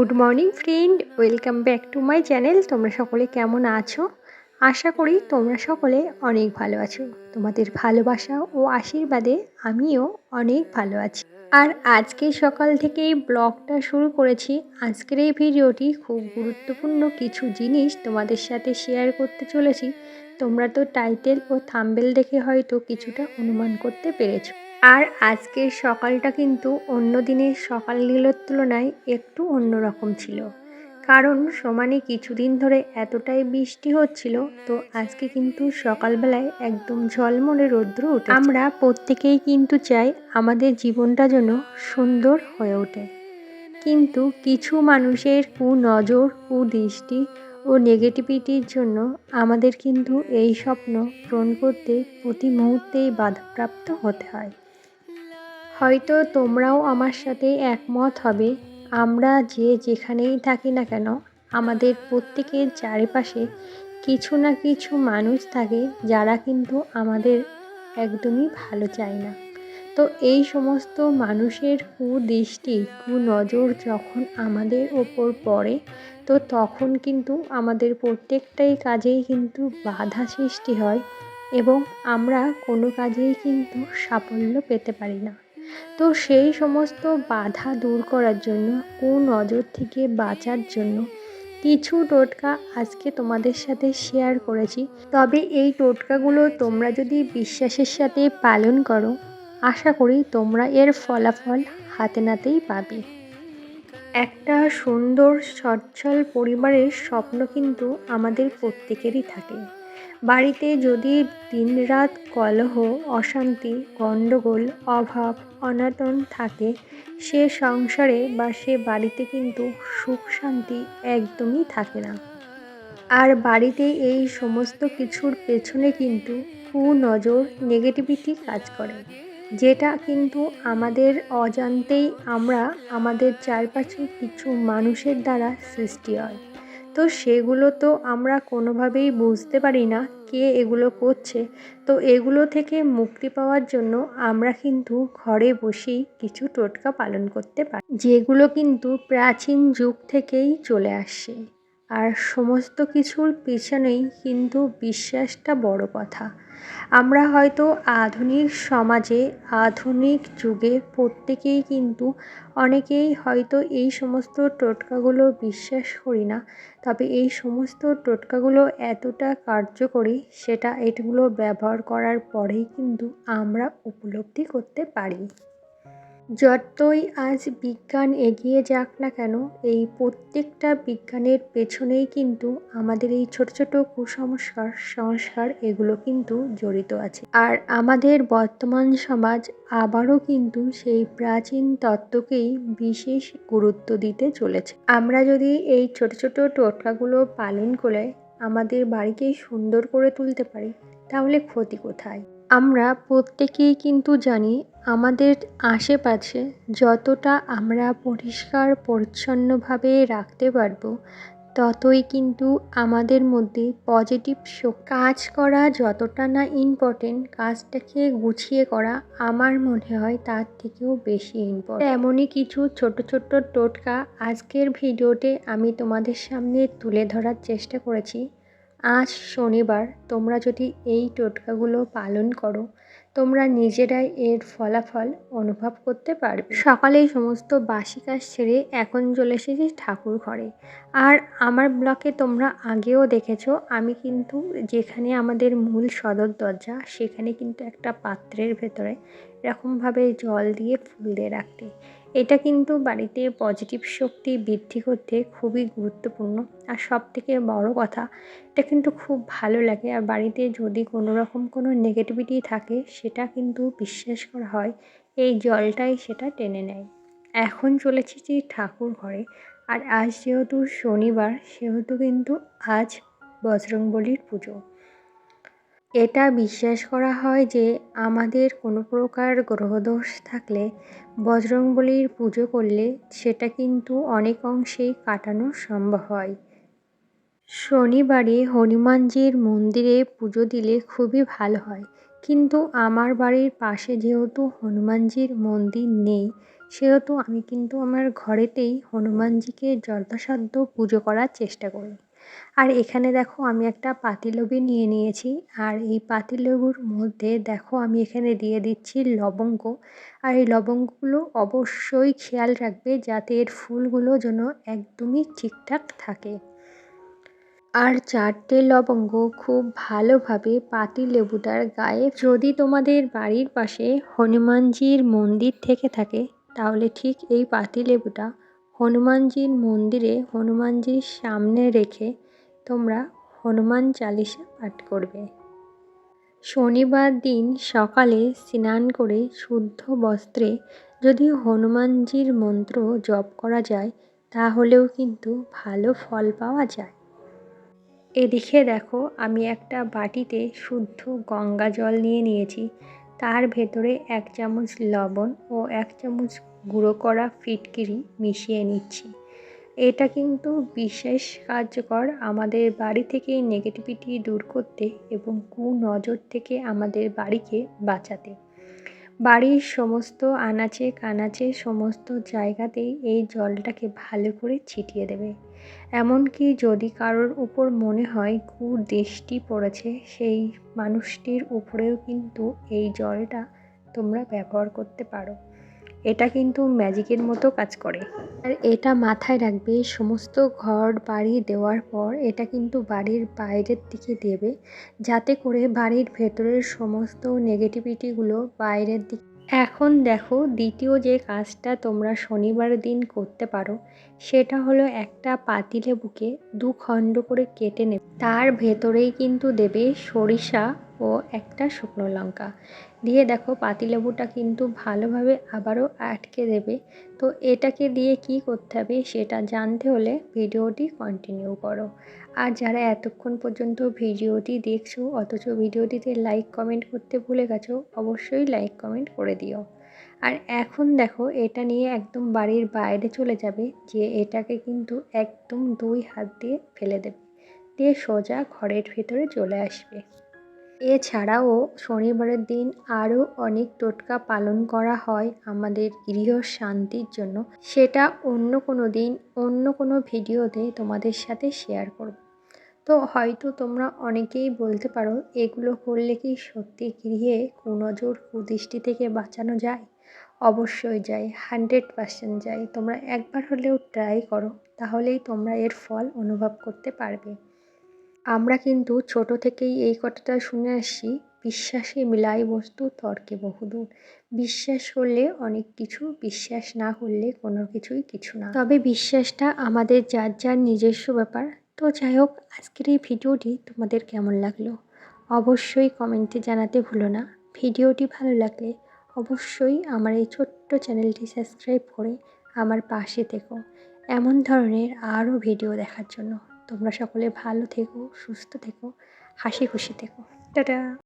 Good morning friend, welcome back to my channel. তোমরা সকলে কেমন আছো? আশা করি তোমরা সকলে অনেক ভালো আছো। তোমাদের ভালোবাসা ও আশীর্বাদে আমিও অনেক ভালো আছি। আর আজকে সকাল থেকেই ব্লগটা শুরু করেছি। আজকের এই ভিডিওটি খুব গুরুত্বপূর্ণ কিছু জিনিস তোমাদের সাথে শেয়ার করতে চলেছি। তোমরা তো টাইটেল ও থাম্বেল দেখে হয়তো কিছুটা অনুমান করতে পেরেছ। আর আজকের সকালটা কিন্তু অন্য দিনের সকালগুলোর তুলনায় একটু অন্যরকম ছিল। কারণ সমানে কিছুদিন ধরে এতটাই বৃষ্টি হচ্ছিল, তো আজকে কিন্তু সকালবেলায় একদম ঝলমলে রৌদ্র উঠে আমরা প্রত্যেকেই কিন্তু চাই আমাদের জীবনটা যেন সুন্দর হয়ে ওঠে। কিন্তু কিছু মানুষের কুনজর, কুদৃষ্টি ও নেগেটিভিটির জন্য আমাদের কিন্তু এই স্বপ্ন পূরণ করতে প্রতি মুহূর্তেই বাধাপ্রাপ্ত হতে হয়। হয়তো তোমরাও আমার সাথে একমত হবে। আমরা যে যেখানেই থাকি না কেন, আমাদের প্রত্যেকের চারিপাশে কিছু না কিছু মানুষ থাকে যারা কিন্তু আমাদের একদমই ভালো চায় না। তো এই সমস্ত মানুষের কুদৃষ্টি, কুনজর যখন আমাদের ওপর পড়ে, তো তখন কিন্তু আমাদের প্রত্যেকটাই কাজেই কিন্তু বাধা সৃষ্টি হয় এবং আমরা কোনো কাজেই কিন্তু সাফল্য পেতে পারি না। তো সেই সমস্ত বাধা দূর করার জন্য নজর থেকে বাঁচার জন্য কিছু টোটকা আজকে তোমাদের সাথে শেয়ার করেছি। তবে এই টোটকাগুলো তোমরা যদি বিশ্বাসের সাথে পালন করো, আশা করি তোমরা এর ফলাফল হাতে নাতেই পাবে। একটা সুন্দর, সচ্ছল পরিবারের স্বপ্ন কিন্তু আমাদের প্রত্যেকেরই থাকে। বাড়িতে যদি দিনরাত কলহ, অশান্তি, গণ্ডগোল, অভাব অনাটন থাকে, সে সংসারে বা সে বাড়িতে কিন্তু সুখ শান্তি একদমই থাকে না। আর বাড়িতে এই সমস্ত কিছুর পেছনে কিন্তু কুনজর নেগেটিভিটি কাজ করে, যেটা কিন্তু আমাদের অজান্তেই আমরা, আমাদের চারপাশে কিছু মানুষের দ্বারা সৃষ্টি হয়। তো সেগুলো তো আমরা কোনোভাবেই বুঝতে পারি না কে এগুলো করছে। তো এগুলো থেকে মুক্তি পাওয়ার জন্য আমরা কিন্তু ঘরে বসেই কিছু টোটকা পালন করতে পারি, যেগুলো কিন্তু প্রাচীন যুগ থেকেই চলে আসছে। আর সমস্ত কিছুর পিছনেই কিন্তু বিশ্বাসটা বড় কথা। আমরা হয়তো আধুনিক সমাজে, আধুনিক যুগে প্রত্যেকেই কিন্তু অনেকেই হয়তো এই সমস্ত টোটকাগুলো বিশ্বাস করি না, তবে এই সমস্ত টোটকাগুলো এতটা কার্যকরী সেটা এগুলো ব্যবহার করার পরেই কিন্তু আমরা উপলব্ধি করতে পারি। যতই আজ বিজ্ঞান এগিয়ে যাক না কেন, এই প্রত্যেকটা বিজ্ঞানের পেছনেই কিন্তু আমাদের এই ছোট ছোট কুসংস্কার, সংস্কার, এগুলো কিন্তু জড়িত আছে। আর আমাদের বর্তমান সমাজ আবারও কিন্তু সেই প্রাচীন তত্ত্বকেই বিশেষ গুরুত্ব দিতে চলেছে। আমরা যদি এই ছোট ছোট টোটকাগুলো পালন করে আমাদের বাড়িকে সুন্দর করে তুলতে পারি, তাহলে ক্ষতি কোথায়? আমরা প্রত্যেকেই কিন্তু জানি আমাদের আশেপাশে যতটা আমরা পরিষ্কার, পরিচ্ছন্নভাবে রাখতে পারব, ততই কিন্তু আমাদের মধ্যে পজিটিভ শো কাজ করা যতটা না ইম্পর্টেন্ট কাজটাকে গুছিয়ে করা আমার মনে হয় তার থেকেও বেশি ইম্পর্টেন্ট এমনই কিছু ছোট ছোট টোটকা আজকের ভিডিওতে আমি তোমাদের সামনে তুলে ধরার চেষ্টা করেছি। আজ শনিবার, তোমরা যদি এই টোটকাগুলো পালন করো, তোমরা নিজেরাই এর ফলাফল অনুভব করতে পারবে। সকালেই সমস্ত বাসি কাজ ছেড়ে এখন চলে এসেছি ঠাকুর ঘরে। আর আমার ব্লকে তোমরা আগেও দেখেছ, আমি কিন্তু যেখানে আমাদের মূল সদর দরজা, সেখানে কিন্তু একটা পাত্রের ভেতরে এরকমভাবে জল দিয়ে ফুল দিয়ে রাখতে। এটা কিন্তু বাড়িতে পজিটিভ শক্তি বৃদ্ধি করতে খুবই গুরুত্বপূর্ণ। আর সব থেকে বড় কথা, এটা কিন্তু খুব ভালো লাগে। আর বাড়িতে যদি কোনো রকম কোনো নেগেটিভিটি থাকে, সেটা কিন্তু বিশ্বাস করা হয়, এই জলটাই সেটা টেনে নেয়। এখন চলেছি যে ঠাকুর ঘরে। আর আজ যেহেতু শনিবার, সেহেতু কিন্তু আজ বজরংবলির পুজো। এটা বিশ্বাস করা হয় যে আমাদের কোনো প্রকার গ্রহদোষ থাকলে, বজরংবলির পুজো করলে সেটা কিন্তু অনেক অংশেই কাটানো সম্ভব হয়। শনিবারে হনুমানজির মন্দিরে পুজো দিলে খুবই ভালো হয়। কিন্তু আমার বাড়ির পাশে যেহেতু হনুমানজির মন্দির নেই, সেহেতু আমি কিন্তু আমার ঘরেতেই হনুমানজিকে যথাসাধ্য পুজো করার চেষ্টা করি। আর এখানে দেখো আমি একটা পাতিলেবু নিয়ে নিয়েছি। আর এই পাতিলেবুর মধ্যে দেখো আমি এখানে দিয়ে দিচ্ছি লবঙ্গ। আর এই লবঙ্গগুলো অবশ্যই খেয়াল রাখবে যাতে এর ফুলগুলো যেন একদমই ঠিকঠাক থাকে। আর চারটে লবঙ্গ খুব ভালোভাবে পাতি লেবুটার গায়ে যদি তোমাদের বাড়ির পাশে হনুমানজির মন্দির থেকে থাকে, তাহলে ঠিক এই পাতি লেবুটা হনুমানজির মন্দিরে হনুমানজির সামনে রেখে তোমরা হনুমান চালিসা পাঠ করবে। শনিবার দিন সকালে স্নান করে শুদ্ধ বস্ত্রে যদি হনুমানজির মন্ত্র জপ করা যায়, তাহলেও কিন্তু ভালো ফল পাওয়া যায়। এদিকে দেখো, আমি একটা বাটিতে শুদ্ধ গঙ্গা জল নিয়ে নিয়েছি। তার ভেতরে এক চামচ লবণ ও এক চামচ গুঁড়ো করা ফিটকিরি মিশিয়ে নিচ্ছি। এটা কিন্তু বিশেষ কার্যকর আমাদের বাড়ি থেকে নেগেটিভিটি দূর করতে এবং কুনজর থেকে আমাদের বাড়িকে বাঁচাতে। বাড়ির সমস্ত আনাচে কানাচে সমস্ত জায়গাতেই এই জলটাকে ভালো করে ছিটিয়ে দেবে। এমনকি যদি কারোর উপর মনে হয় কু দৃষ্টি পড়েছে, সেই মানুষটির উপরেও কিন্তু এই জলটা তোমরা ব্যবহার করতে পারো। এটা কিন্তু ম্যাজিকের মতো কাজ করে। আর এটা মাথায় রাখবে সমস্ত ঘর বাড়ি দেওয়ার পর এটা কিন্তু বাড়ির বাইরের দিকে দেবে যাতে করে বাড়ির ভেতরের সমস্ত নেগেটিভিটিগুলো বাইরের দিকে এখন দেখো দ্বিতীয় যে কাজটা তোমরা শনিবার দিন করতে পারো সেটা হলো একটা পাতিলেবুকে দু খণ্ড করে কেটে নেবে। তার ভেতরেই কিন্তু দেবে সরিষা ও একটা শুকনো লঙ্কা। দিয়ে দেখো পাতিলেবুটা কিন্তু ভালোভাবে আবারও আটকে দেবে। তো এটাকে দিয়ে কি করতে হবে সেটা জানতে হলে ভিডিওটি কন্টিনিউ করো। আর যারা এতক্ষণ পর্যন্ত ভিডিওটি দেখছ, অথচ ভিডিওটিতে লাইক কমেন্ট করতে ভুলে গেছো, অবশ্যই লাইক কমেন্ট করে দিও। আর এখন দেখো এটা নিয়ে একদম বাড়ির বাইরে চলে যাবে, যে এটাকে কিন্তু একদম দুই হাত দিয়ে ফেলে দেবে। দিয়ে সোজা ঘরের ভেতরে চলে আসবে। এছাড়াও শনিবারের দিন আরও অনেক টোটকা পালন করা হয় আমাদের গৃহ শান্তির জন্য। সেটা অন্য কোনো দিন, অন্য কোনো ভিডিওতে তোমাদের সাথে শেয়ার করব। তো হয়তো তোমরা অনেকেই বলতে পারো, এগুলো করলে কি সত্যি গৃহে কুনজর কুদৃষ্টি থেকে বাঁচানো যায়? অবশ্যই যায়, হান্ড্রেড পার্সেন্ট যায়। তোমরা একবার হলেও ট্রাই করো, তাহলেই তোমরা এর ফল অনুভব করতে পারবে। আমরা কিন্তু ছোট থেকেই এই কথাটা শুনে আসছি বিশ্বাসে মিলাই বস্তু তর্কে বহুদূর। বিশ্বাস করলে অনেক কিছু, বিশ্বাস না করলে কোনো কিছুই কিছু না। তবে বিশ্বাসটা আমাদের যার যার নিজস্ব ব্যাপার। তো যাই হোক, আজকের এই ভিডিওটি তোমাদের কেমন লাগল? অবশ্যই কমেন্টে জানাতে ভুলো না। ভিডিওটি ভালো লাগলে অবশ্যই আমার এই ছোট্ট চ্যানেলটি সাবস্ক্রাইব করে আমার পাশে থেকো। এমন ধরনের আরও ভিডিও দেখার জন্য। তোমরা সকলে ভালো থেকো সুস্থ থেকো হাসি খুশি থেকো। টাটা।